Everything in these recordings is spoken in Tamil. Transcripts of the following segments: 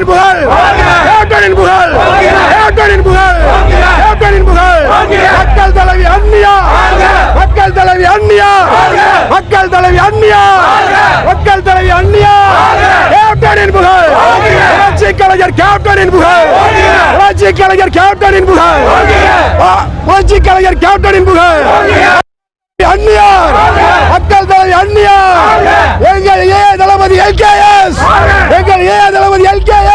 கேப்டனின் புகழ். கேப்டனின் புகழ். கேப்டனின் புகழ். கேப்டனின் புகழ். மக்கள் தலைவி அன்னியா. மக்கள் தலைவி அன்னியா. மக்கள் தலைவி அன்னியா. மக்கள் தலைவி அன்னியா. கேப்டனின் புகழ். புரட்சி கலைஞர் கேப்டனின் புகழ். புரட்சி கலைஞர் கேப்டனின் புகழ். புரட்சி கலைஞர் கேப்டனின் புகழ். அன்னியார் மக்கள் தலைவி அன்னியார் எங்கள் ஏ தளபதி எல்கேஎஸ் எங்கள் ஏ தளபதி எல்கேஎஸ்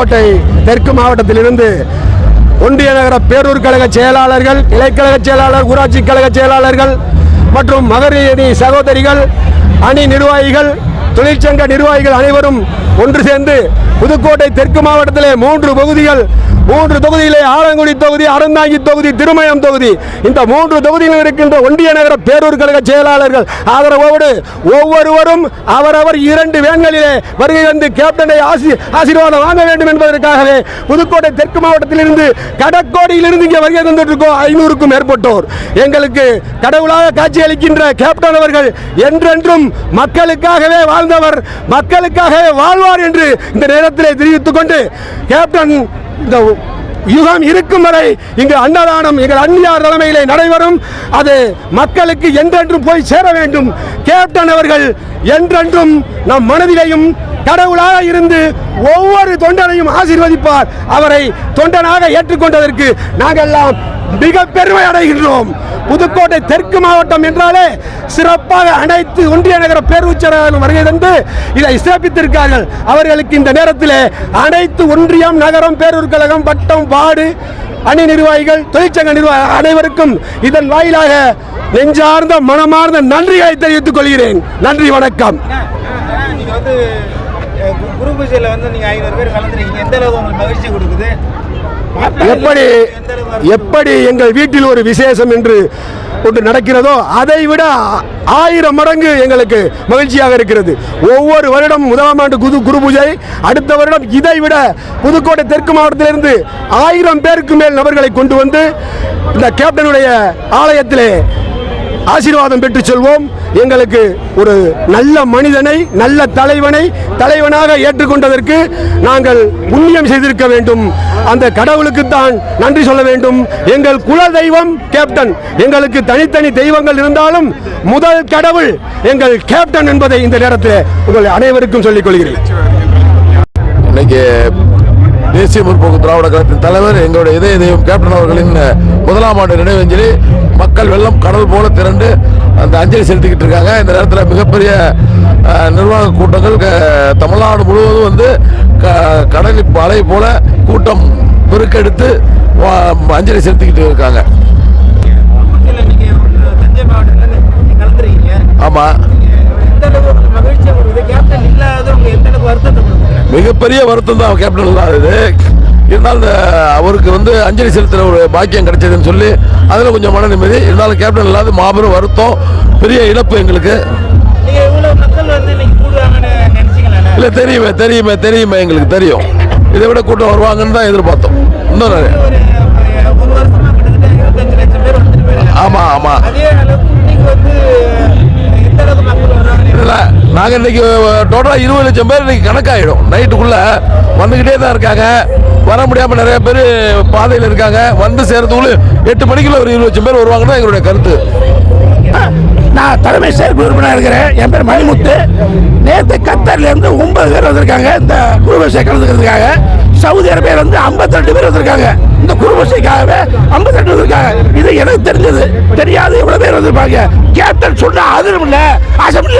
புதுக்கோட்டை தெற்கு மாவட்டத்திலிருந்து ஒன்றிய நகர பேரூர் கழக செயலாளர்கள் இலைக்கழக செயலாளர் ஊராட்சி கழக செயலாளர்கள் மற்றும் மகளிர் அணி சகோதரிகள் அணி நிர்வாகிகள் தொழிற்சங்க நிர்வாகிகள் அனைவரும் ஒன்று சேர்ந்து புதுக்கோட்டை தெற்கு மாவட்டத்திலே மூன்று பகுதிகள் மூன்று தொகுதியிலே ஆலங்குடி தொகுதி அறந்தாங்கி தொகுதி திருமயம் தொகுதி. இந்த மூன்று தொகுதியில் இருக்கின்ற ஒன்றிய நகர பேரூர் கழக செயலாளர்கள் ஆதரவோடு ஒவ்வொருவரும் அவரவர் இரண்டு வேன்களிலே வருகை வந்து கேப்டனை ஆசி ஆசீர்வாதம் வாங்க வேண்டும் என்பதற்காகவே புதுக்கோட்டை தெற்கு மாவட்டத்திலிருந்து கடக்கோடியிலிருந்து இங்கே வருகை தந்துட்டு ஐநூறுக்கும் மேற்பட்டோர். எங்களுக்கு கடவுளாக காட்சி அளிக்கின்ற கேப்டன் அவர்கள் என்றென்றும் மக்களுக்காகவே வாழ்ந்தவர் மக்களுக்காகவே வாழ்வார் என்று இந்த நேரத்தில் தெரிவித்துக் கொண்டு கேப்டன் இந்த யுகம் இருக்கும் வரை இங்கு அன்னதானம் எங்கள் அந்நியார் தலைமையிலே நடைபெறும். அது மக்களுக்கு என்றென்றும் போய் சேர வேண்டும். கேப்டன் அவர்கள் என்றென்றும் நம் மனதிலேயும் கடவுளாக இருந்து ஒவ்வொரு தொண்டனையும் ஆசீர்வதிப்பார். அவரை தொண்டனாக ஏற்றுக்கொண்டதற்கு நாங்கெல்லாம் மிக பெருமை அடைகின்றோம். புதுக்கோட்டை தெற்கு மாவட்டம் என்றாலே சிறப்பாக அனைத்து ஒன்றிய நகர பேரூச்சர்களும் வருகை தந்து இதை சிறப்பித்திருக்கார்கள் அவர்களுக்கு இந்த நேரத்தில் அனைத்து ஒன்றியம் நகரம் பேரூர் கழகம் வட்டம் வார்டு அணி நிர்வாகிகள் தொழிற்சங்க நிர்வாக அனைவருக்கும் இதன் வாயிலாக நெஞ்சார்ந்த மனமார்ந்த நன்றிகளை தெரிவித்துக் கொள்கிறேன். நன்றி வணக்கம். குரு பூஜையில வந்து நீங்க ஐநூறு பேர் கலந்துருக்கீங்க. எந்த அளவுக்கு உங்களுக்கு மகிழ்ச்சி கொடுக்குது? எப்படி எப்படி எங்கள் வீட்டில் ஒரு விசேஷம் என்று ஒன்று நடக்கிறதோ அதை விட ஆயிரம் மடங்கு எங்களுக்கு மகிழ்ச்சியாக இருக்கிறது. ஒவ்வொரு வருடம் முதலாம் ஆண்டு குரு குரு பூஜை அடுத்த வருடம் இதை விட புதுக்கோட்டை தெற்கு மாவட்டத்திலிருந்து ஆயிரம் பேருக்கு மேல் நபர்களை கொண்டு வந்து இந்த கேப்டனுடைய ஆலயத்திலே ஆசீர்வாதம் பெற்று செல்வோம். எங்களுக்கு ஒரு நல்ல மனிதனை நல்ல தலைவனை தலைவனாக ஏற்றுக்கொண்டதற்கு நாங்கள் புண்ணியம் செய்திருக்க வேண்டும். அந்த கடவுளுக்கு தான் நன்றி சொல்ல வேண்டும். எங்கள் குல தெய்வம் கேப்டன். எங்களுக்கு தனித்தனி தெய்வங்கள் இருந்தாலும் முதல் கடவுள் எங்கள் கேப்டன் என்பதை இந்த நேரத்தில் உங்கள் அனைவருக்கும் சொல்லிக் கொள்கிறேன். இன்னைக்கு தேசிய முற்போக்கு திராவிட கழகத்தின் தலைவர் எங்களுடைய இதய தெய்வம் கேப்டன் அவர்களின் முதலாம் ஆண்டு நினைவஞ்சலி மக்கள் வெள்ளம் கடல் போல திரண்டு அந்த அஞ்சலி செலுத்திக்கிட்டு இருக்காங்க. இந்த நேரத்தில் மிகப்பெரிய நிர்வாக கூட்டங்கள் க- தமிழ்நாடு முழுவதும் வந்து க- கடலில் அலை போல கூட்டம் பெருக்கெடுத்து வா- அஞ்சலி செலுத்திக்கிட்டு இருக்காங்க. ஆமாம் மிகப்பெரிய வருத்தம் தான் கேப்டன் இல்லாதது இருந்தாலும் இந்த அவருக்கு வந்து அஞ்சலி செலுத்துற ஒரு பாக்கியம் கிடைச்சதுன்னு சொல்லி அதில் கொஞ்சம் மன நிம்மதி. இருந்தாலும் கேப்டன் இல்லாத மாபெரும் வருத்தம் பெரிய இழப்பு எங்களுக்கு. இல்லை தெரியுமே தெரியுமே தெரியுமே எங்களுக்கு தெரியும். இதை விட கூட்டம் வருவாங்கன்னு தான் எதிர்பார்த்தோம். இன்னும் ஆமாம் ஆமாம் இல்லை நாங்கள் இன்னைக்கு டோட்டலாக இருபது லட்சம் பேர் இன்னைக்கு கணக்காயிடும். நைட்டுக்குள்ளே வந்துக்கிட்டே தான் இருக்காங்க. வர முடியாமல் நிறைய பேர் பாதையில் இருக்காங்க. வந்து சேர்றதுக்குள்ள எட்டு மணிக்குள்ள ஒரு இருபது லட்சம் பேர் வருவாங்கன்னு தான் எங்களுடைய கருத்து. நான் தலைமை செயற்குழு உறுப்பினர் இருக்கிறேன். என் பேர் மணிமுத்து. நேற்று கத்தர்ல இருந்து ஒன்பது பேர் வந்திருக்காங்க. இந்த குருபசை கலந்துக்கிறதுக்காக. சவுதி அரேபியால வந்து 52 பேர் வந்திருக்காங்க. இந்த குருபசைக்காகவே 52 வந்திருக்காங்க இது எனக்கு தெரிஞ்சது. தெரியாது. இவ்வளோ பேர் வந்திருப்பாங்க. கேப்டன் சொன்னா அதிரும் இல்லை. அசம்பிளி